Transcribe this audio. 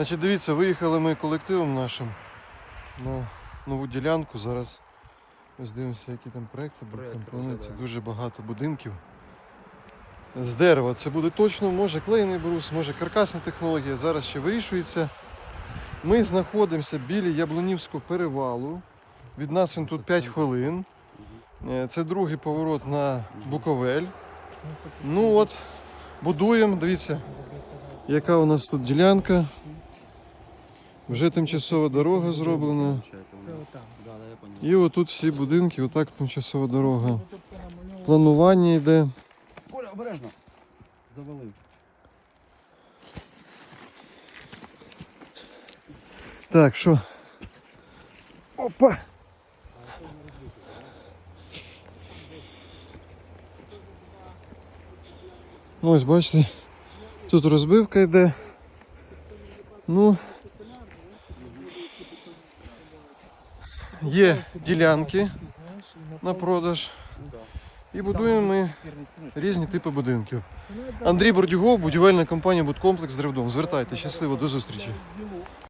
Значить, дивіться, виїхали ми колективом нашим на нову ділянку. Зараз ось дивимося, які там проекти будуть. Там планується дуже багато будинків. З дерева це буде точно, може клеєний брус, може каркасна технологія. Зараз ще вирішується. Ми знаходимося біля Яблунівського перевалу. Від нас він тут 5 хвилин. Е, Це другий поворот на Буковель. Ну от, будуємо, дивіться, яка у нас тут ділянка. Вже тимчасова дорога зроблена. І отут всі будинки, отак тимчасова дорога. Планування йде. Коля, обережно. Завалив. Так, що? Опа! Ну, Ось бачите, тут розбивка йде. Ну. Є ділянки на продаж. І будуємо ми різні типи будинків. Андрій Бордюгов, будівельна компанія Будкомплекс Древдом. Звертайте, щасливо, до зустрічі.